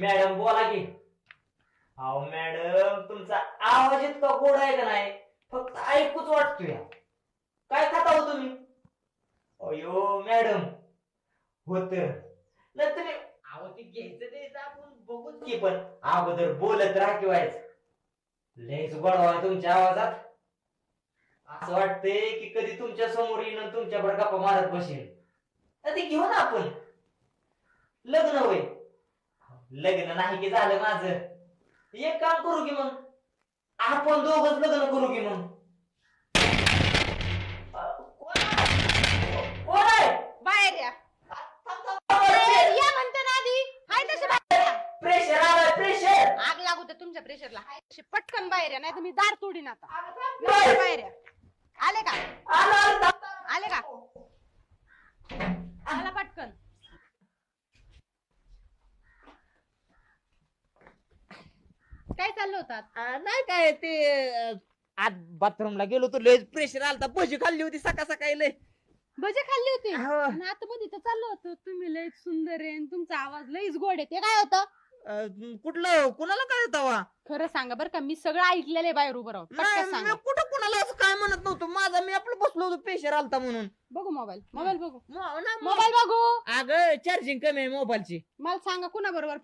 Madam बोला की. अहो मॅडम तुमचा आवाज इतका गोड आहे का नाही? फक्त ऐकूच वाटतोय. काय खाता हो तुम्ही? अयो मॅडम. होत. ना तुम्ही अहो ते घ्यायचं द्यायचं आपण बघूच की पण अगोदर बोलत राहा किंवा लयच गोडवा आहे तुमच्या आवाजात. असं वाटतंय की कधी तुमच्यासमोर येणं तुमच्याकडे गप्पा मारत बसेल तर ते घेऊ ना आपण. लग्न होईल. लग्न नाही की झालं माझं. एक काम करू की मग? आपण दोघच लग्न करू की मग? कोण आहे? बाहेर या. म्हणते ना आधी. हाय तसे बाहेर या. प्रेशर आलाय प्रेशर. आग लागू दे तुमच्या प्रेशरला. हाय तसे पटकन बाहेर या नाही तर मी दार तोडीन आता. बाहेर या. आले का? आला आला, थांब, थांब. आले का आला पटकन काय चाललं होतं आ, नाही काय ते अ, आज बाथरूमला गेलो होतो लय प्रेशर आलता. भजी खाल्ली होती सकाळ सकाळी लय. भजे खाल्ली होती? हो. आणि आता मध्ये तर चाललं होतं. तुम्ही लयच सुंदर आहे आणि तुमचा आवाज लयच गोड आहे. ते काय होतं? अ, कुठलं? कुणाला काय तवा खरं सांगा बरं का मी सगळं ऐकलेलं आहे बाहेर उभं राहून. पटकन सांगा? कुठं कुणाला असं काय म्हणत नव्हतो. माझा मी आपलं बसलो होतो प्रेशर आलता म्हणून. बघू मोबाईल. मोबाईल बघू. मोबाईल बघू. अगं चार्जिंग कमी आहे मोबाईलची. मला सांगा कुणा बरोबर